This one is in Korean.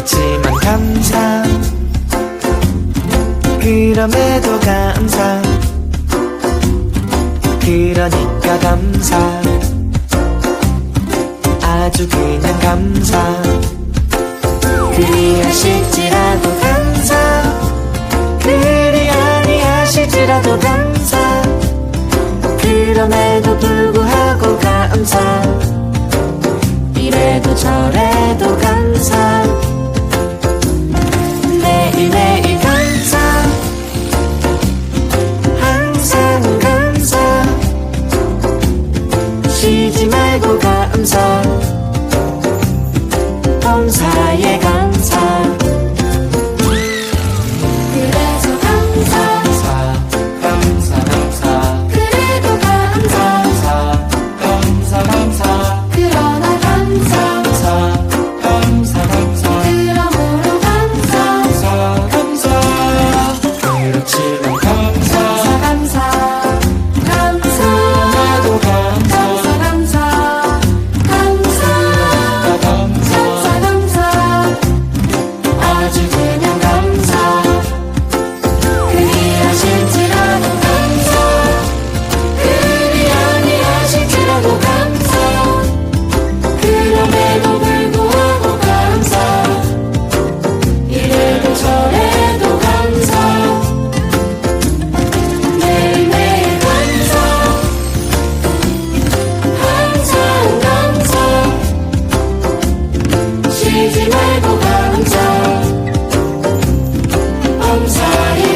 그렇지만 감사. 그럼에도 감사. 그러니까 감사. 아주 그냥 감사. 그리하실지라도 감사. 그리 아니하실지라도 감사. 그럼에도 불구하고 감사. 최고가 음성 범사의 가. 달리지 말고 밤새 밤새